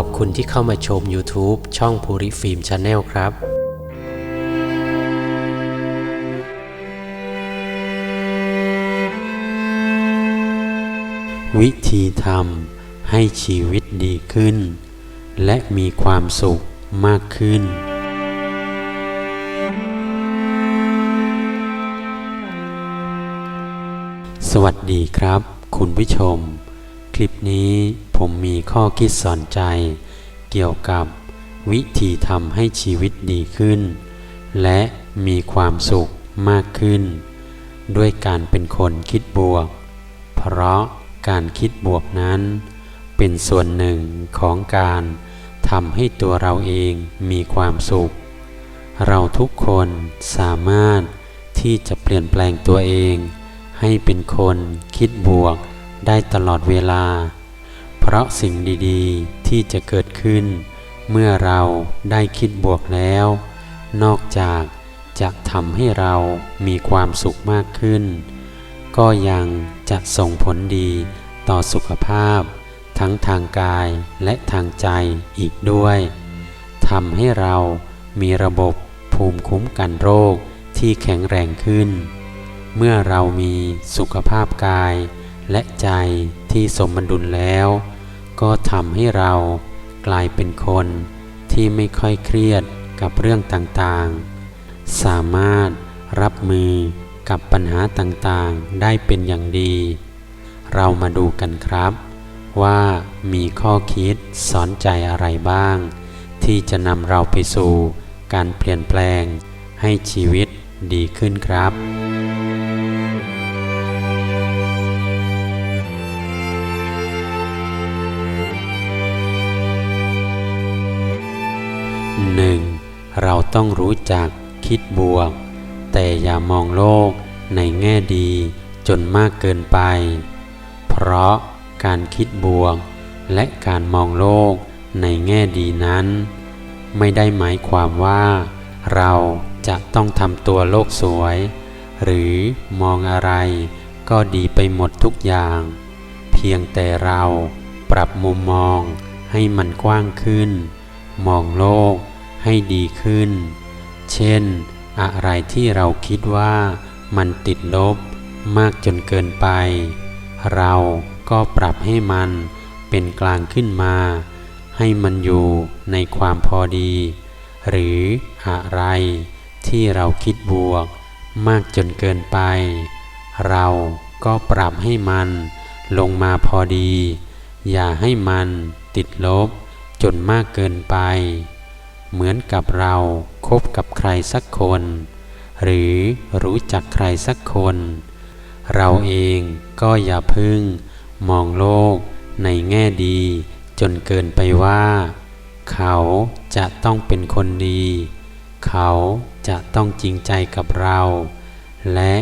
อบคุณที่เข้ามาชม YouTube ช่องภูริฟิล์มชาแนลครับวิธีทำให้ชีวิตดีขึ้น และมีความสุขมากขึ้น สวัสดีครับ คุณผู้ชม ลิปนี้ผมมีข้อคิดสอนใจ เกี่ยวกับวิธีทำให้ชีวิตดีขึ้น และมีความสุขมากขึ้น ด้วยการเป็นคนคิดบวก เพราะการคิดบวกนั้น เป็นส่วนหนึ่งของการทำให้ตัวเราเองมีความสุข เราทุกคนสามารถที่จะเปลี่ยนแปลงตัวเอง ให้เป็นคนคิดบวก ได้ตลอดเวลา เพราะสิ่งดีๆที่จะเกิดขึ้น เมื่อเราได้คิดบวกแล้ว นอกจากจะทำให้เรามีความสุขมากขึ้น ก็ยังจะส่งผลดีต่อสุขภาพ ทั้งทางกายและทางใจอีกด้วยทำให้เรามีระบบภูมิคุ้มกันโรคที่แข็งแรงขึ้น เมื่อเรามีสุขภาพกาย และใจที่สมดุลแล้ว ก็ทำให้เรากลายเป็นคนที่ไม่ค่อยเครียดกับเรื่องต่างๆ สามารถรับมือกับปัญหาต่างๆ ได้เป็นอย่างดี เรามาดูกันครับ ว่ามีข้อคิดสอนใจอะไรบ้าง ที่จะนำเราไปสู่การเปลี่ยนแปลงให้ชีวิตดีขึ้นครับ หนึ่งเราต้องรู้จักคิดบวก แต่อย่ามองโลกในแง่ดีจนมากเกินไป เพราะการคิดบวก และการมองโลกในแง่ดีนั้น ไม่ได้หมายความว่า เราจะต้องทำตัวโลกสวย หรือมองอะไรก็ดีไปหมดทุกอย่าง เพียงแต่เราปรับมุมมองให้มันกว้างขึ้น มองโลก ให้ดีขึ้น เช่น อะไรที่เราคิดว่ามันติดลบมากจนเกินไป เราก็ปรับให้มันเป็นกลางขึ้นมา ให้มันอยู่ในความพอดี หรืออะไรที่เราคิดบวก มากจนเกินไป เราก็ปรับให้มันลงมาพอดี อย่าให้มันติดลบจนมากเกินไป เหมือนกับเราคบกับใครสักคน หรือรู้จักใครสักคน เราเองก็อย่าพึ่ง มองโลกในแง่ดี จนเกินไปว่า เขาจะต้องเป็นคนดี เขาจะต้องจริงใจกับเรา และ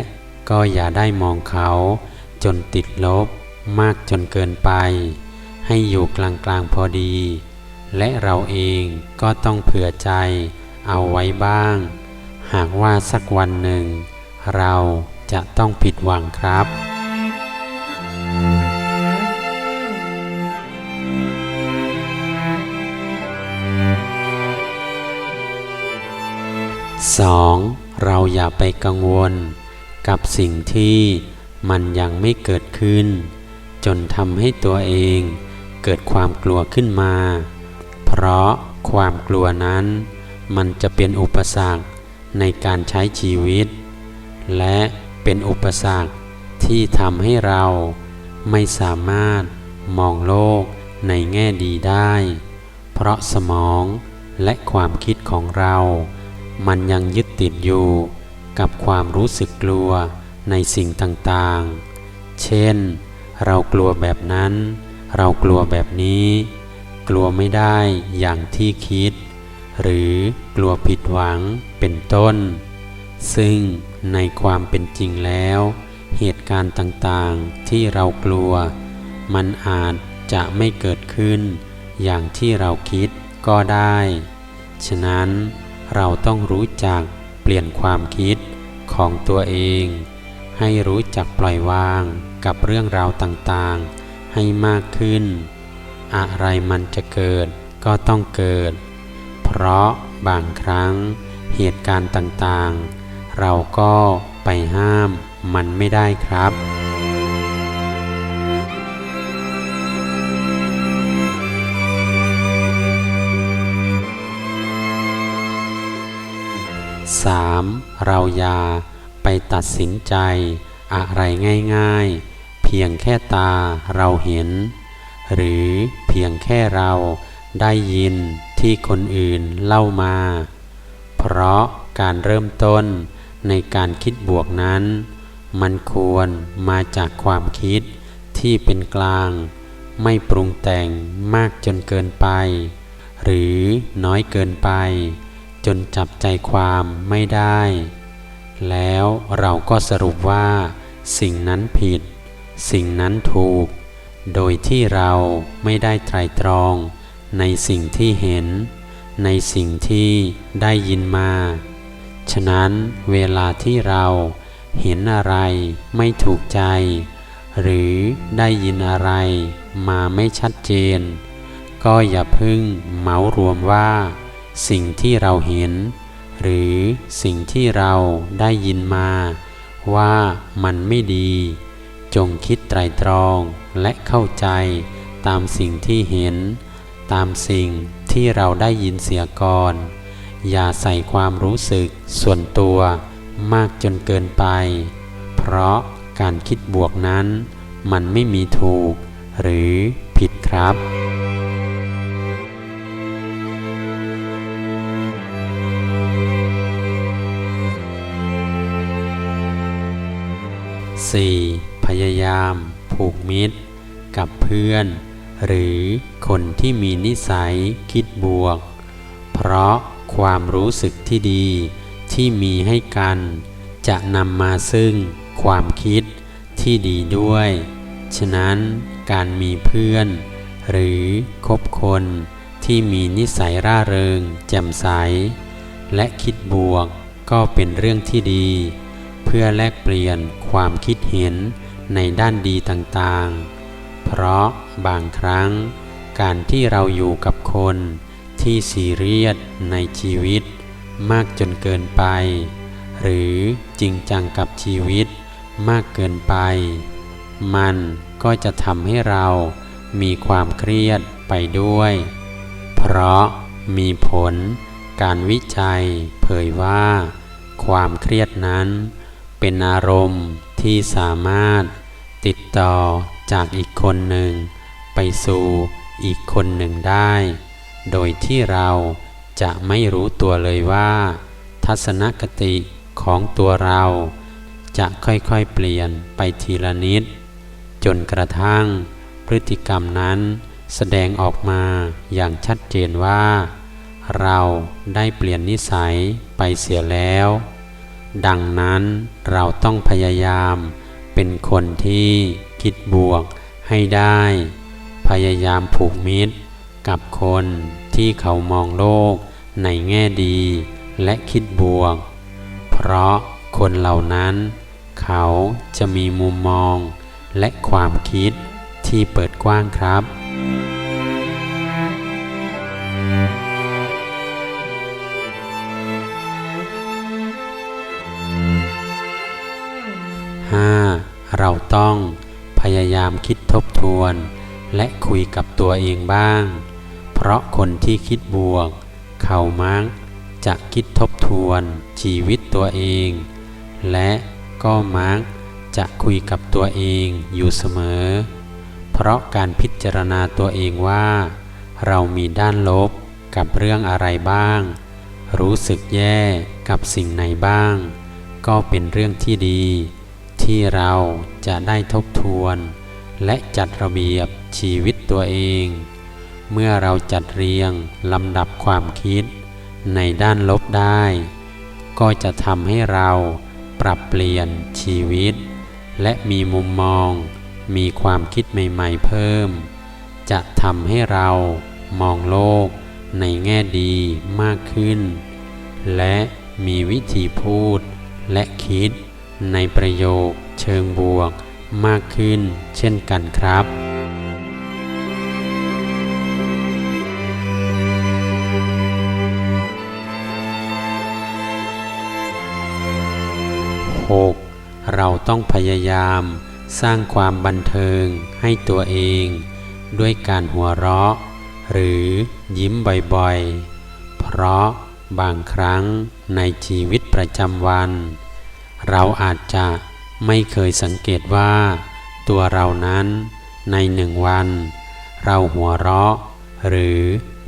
ก็อย่าได้มองเขาจนติดลบมากจนเกินไป ให้อยู่กลางๆพอดี และเราเองก็ต้องเผื่อใจเอาไว้บ้าง หากว่าสักวันหนึ่ง เราจะต้องผิดหวังครับ 2. เราอย่าไปกังวล กับสิ่งที่มันยังไม่เกิดขึ้น จนทำให้ตัวเองเกิดความกลัวขึ้นมา เพราะความกลัวนั้น มันจะเป็นอุปสรรคในการใช้ชีวิต และเป็นอุปสรรคที่ทำให้เราไม่สามารถมองโลกในแง่ดีได้ เพราะสมองและความคิดของเรา มันยังยึดติดอยู่กับความรู้สึกกลัวในสิ่งต่างๆ เช่น เรากลัวแบบนั้น เรากลัวแบบนี้ กลัวไม่ได้อย่างที่คิด หรือกลัวผิดหวังเป็นต้น ซึ่งในความเป็นจริงแล้ว เหตุการณ์ต่างๆที่เรากลัว มันอาจจะไม่เกิดขึ้น อย่างที่เราคิดก็ได้ ฉะนั้นเราต้องรู้จักเปลี่ยนความคิดของตัวเอง ให้รู้จักปล่อยวางกับเรื่องราวต่างๆ ให้มากขึ้น อะไรมันจะเกิดก็ต้องเกิด เพราะบางครั้งเหตุการณ์ต่างๆ เราก็ไปห้ามมันไม่ได้ครับ 3. เราอย่าไปตัดสินใจอะไรง่ายๆ เพียงแค่ตาเราเห็น หรือเพียงแค่เราได้ยินที่คนอื่นเล่ามา เพราะการเริ่มต้นในการคิดบวกนั้น มันควรมาจากความคิดที่เป็นกลาง ไม่ปรุงแต่งมากจนเกินไป หรือน้อยเกินไป จนจับใจความไม่ได้ แล้วเราก็สรุปว่า สิ่งนั้นผิด สิ่งนั้นถูก โดยที่เราไม่ได้ไตรตรอง ในสิ่งที่เห็น ในสิ่งที่ได้ยินมา ฉะนั้นเวลาที่เราเห็นอะไรไม่ถูกใจ หรือได้ยินอะไรมาไม่ชัดเจน ก็อย่าพึ่งเหมารวมว่า สิ่งที่เราเห็น หรือสิ่งที่เราได้ยินมา ว่ามันไม่ดี จงคิดไตรตรอง และเข้าใจตามสิ่งที่เห็น ตามสิ่งที่เราได้ยินเสียก่อน อย่าใส่ความรู้สึกส่วนตัวมากจนเกินไป เพราะการคิดบวกนั้น มันไม่มีถูก หรือผิดครับ 4. พยายาม ผูกมิตร กับเพื่อน หรือคนที่มีนิสัยคิดบวก เพราะความรู้สึกที่ดีที่มีให้กัน จะนำมาซึ่งความคิดที่ดีด้วย ฉะนั้นการมีเพื่อน หรือคบคนที่มีนิสัยร่าเริง แจ่มใส และคิดบวกก็เป็นเรื่องที่ดี เพื่อแลกเปลี่ยนความคิดเห็นในด้านดีต่างๆ เพราะบางครั้ง การที่เราอยู่กับคนที่ซีเรียสในชีวิต มากจนเกินไป หรือจริงจังกับชีวิตมากเกินไป มันก็จะทำให้เรามีความเครียดไปด้วย เพราะมีผลการวิจัยเผยว่า ความเครียดนั้น เป็นอารมณ์ที่สามารถติดต่อ จากอีกคนหนึ่ง ไปสู่อีกคนหนึ่งได้ โดยที่เราจะไม่รู้ตัวเลยว่า ทัศนคติของตัวเรา จะค่อยๆเปลี่ยนไปทีละนิด จนกระทั่ง พฤติกรรมนั้นแสดงออกมาอย่างชัดเจนว่า เราได้เปลี่ยนนิสัยไปเสียแล้ว ดังนั้นเราต้องพยายามเป็นคนที่ คิดบวกให้ได้ พยายามผูกมิตร กับคนที่เขามองโลกในแง่ดีและคิดบวก เพราะคนเหล่านั้น เขาจะมีมุมมองและความคิดที่เปิดกว้างครับ 5. เราต้อง ยายามคิดทบทวน และคุยกับตัวเองบ้าง เพราะคนที่คิดบวก เขามักจะคิดทบทวน ชีวิตตัวเอง และก็มักจะคุยกับตัวเองอยู่เสมอ เพราะการพิจารณาตัวเองว่า เรามีด้านลบกับเรื่องอะไรบ้าง รู้สึกแย่กับสิ่งไหนบ้าง ก็เป็นเรื่องที่ดี ที่เราจะได้ทบทวน และจัดระเบียบชีวิตตัวเอง เมื่อเราจัดเรียงลำดับความคิด ในด้านลบได้ ก็จะทำให้เราปรับเปลี่ยนชีวิต และมีมุมมอง มีความคิดใหม่ๆเพิ่ม จะทำให้เรามองโลกในแง่ดีมากขึ้น และมีวิธีพูดและคิดในประโยคเชิงบวก มากขึ้นเช่นกันครับ 6. เราต้องพยายามสร้างความบันเทิงให้ตัวเอง ด้วยการหัวเราะ หรือยิ้มบ่อยๆ เพราะบางครั้งในชีวิตประจำวัน เราอาจจะ ไม่เคยสังเกตว่า ตัวเรานั้นในหนึ่งวัน เราหัวเราะ หรือ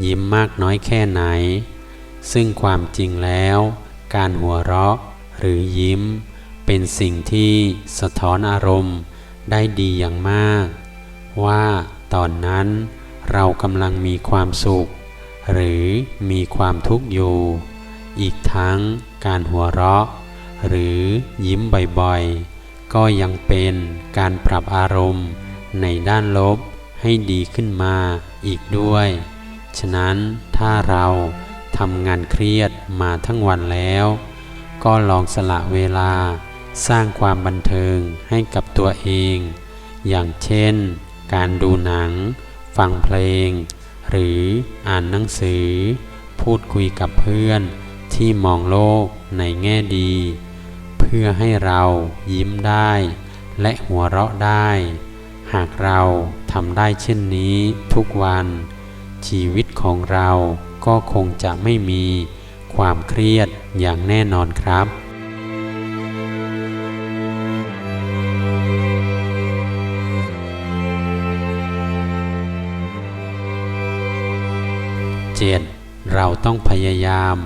ยิ้มมากน้อยแค่ไหน ซึ่งความจริงแล้ว การหัวเราะ หรือยิ้ม เป็นสิ่งที่สะท้อนอารมณ์ได้ดีอย่างมาก ว่าตอนนั้นเรากำลังมีความสุข หรือมีความทุกข์อยู่ อีกทั้งการหัวเราะ หรือยิ้มบ่อยๆ ก็ยังเป็นการปรับอารมณ์ในด้านลบให้ดีขึ้นมาอีกด้วย ฉะนั้นถ้าเราทำงานเครียดมาทั้งวันแล้ว ก็ลองสละเวลาสร้างความบันเทิงให้กับตัวเอง อย่างเช่น การดูหนัง ฟังเพลง หรืออ่านหนังสือ พูดคุยกับเพื่อนที่มองโลกในแง่ดี พื่อให้เรายิ้มได้ และหัวเราะได้ หากเราทำได้เช่นนี้ทุกวัน ชีวิตของเราก็คงจะไม่มีความเครียดอย่างแน่นอนครับ 7. เราต้องพยายาม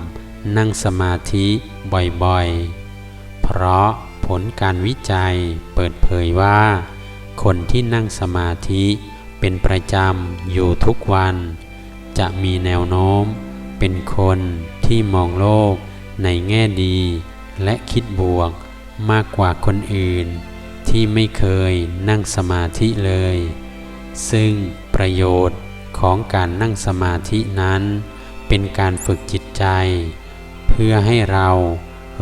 นั่งสมาธิบ่อยๆ เพราะผลการวิจัยเปิดเผยว่า คนที่นั่งสมาธิเป็นประจำอยู่ทุกวัน จะมีแนวโน้ม เป็นคนที่มองโลกในแง่ดี และคิดบวกมากกว่าคนอื่น ที่ไม่เคยนั่งสมาธิเลย ซึ่งประโยชน์ของการนั่งสมาธินั้น เป็นการฝึกจิตใจ เพื่อให้เรา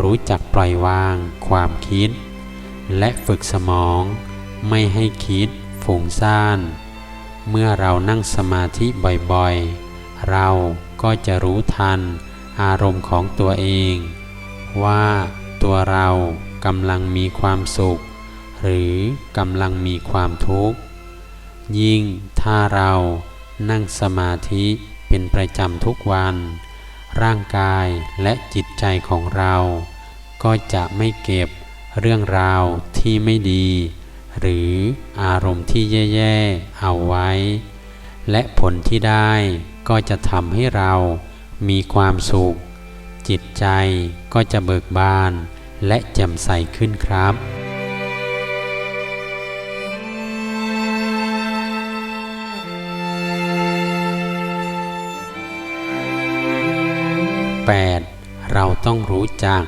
รู้จักปล่อยวางความคิด และฝึกสมองไม่ให้คิดฝุ่งซ่าน เมื่อเรานั่งสมาธิบ่อยๆ เราก็จะรู้ทันอารมณ์ของตัวเอง ว่าตัวเรากำลังมีความสุข หรือกำลังมีความทุกข์ ยิ่งถ้าเรานั่งสมาธิเป็นประจำทุกวัน ร่างกายและจิตใจของเรา ก็จะไม่เก็บเรื่องราวที่ไม่ดี หรืออารมณ์ที่แย่ๆเอาไว้ และผลที่ได้ก็จะทำให้เรามีความสุข จิตใจก็จะเบิกบาน และแจ่มใสขึ้นครับ 8. เราต้องรู้จัก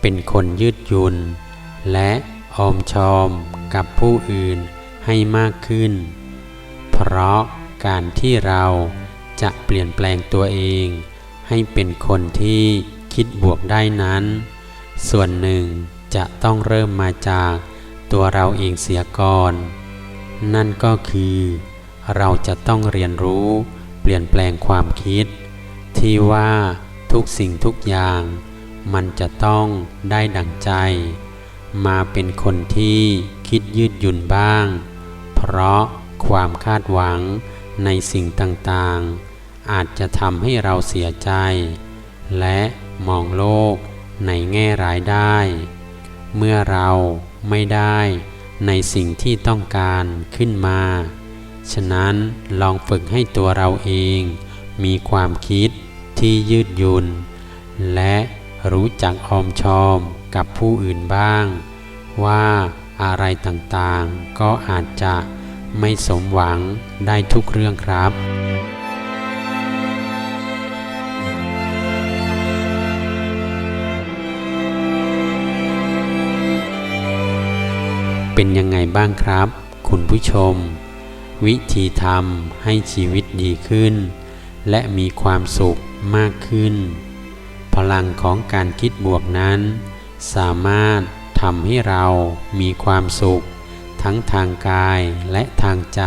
เป็นคนยืดหยุ่น และออมชอมกับผู้อื่นให้มากขึ้น เพราะการที่เราจะเปลี่ยนแปลงตัวเอง ให้เป็นคนที่คิดบวกได้นั้น ส่วนหนึ่งจะต้องเริ่มมาจากตัวเราเองเสียก่อน นั่นก็คือ เราจะต้องเรียนรู้เปลี่ยนแปลงความคิด ที่ว่า ทุกสิ่งทุกอย่าง มันจะต้องได้ดังใจ มาเป็นคนที่คิดยืดหยุ่นบ้าง เพราะความคาดหวังในสิ่งต่างๆ อาจจะทำให้เราเสียใจ และมองโลกในแง่ร้ายได้ เมื่อเราไม่ได้ในสิ่งที่ต้องการขึ้นมา ฉะนั้นลองฝึกให้ตัวเราเอง มีความคิด ที่ยืดหยุ่นและรู้จักออมชอมกับผู้อื่นบ้าง ว่าอะไรต่างๆ ก็อาจจะไม่สมหวังได้ทุกเรื่องครับเป็นยังไงบ้างครับ คุณผู้ชม วิธีทำให้ชีวิตดีขึ้น และมีความสุข มากขึ้น พลังของการคิดบวกนั้น สามารถทำให้เรามีความสุข ทั้งทางกายและทางใจ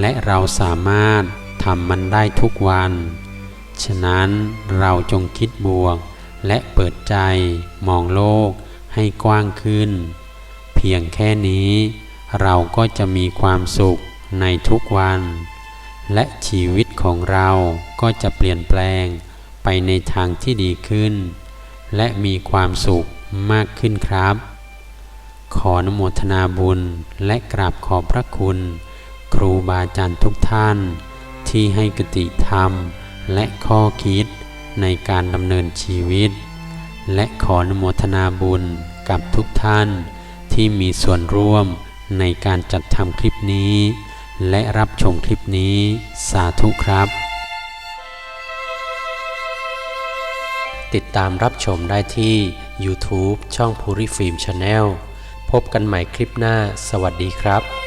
และเราสามารถทำมันได้ทุกวัน ฉะนั้นเราจงคิดบวกและเปิดใจมองโลกให้กว้างขึ้น เพียงแค่นี้ เราก็จะมีความสุขในทุกวัน และชีวิตของเราก็จะเปลี่ยนแปลงไปในทางที่ดีขึ้น และมีความสุขมากขึ้นครับ ขออนุโมทนาบุญและกราบขอบพระคุณ ครูบาอาจารย์ทุกท่าน ที่ให้กติธรรมและข้อคิดในการดำเนินชีวิต และขออนุโมทนาบุญกับทุกท่านที่มีส่วนร่วมในการจัดทำคลิปนี้ และรับชมคลิปนี้สาธุครับ ติดตามรับชมได้ที่ YouTube ช่องภูริฟิล์มชาแนลพบกันใหม่คลิปหน้า สวัสดีครับ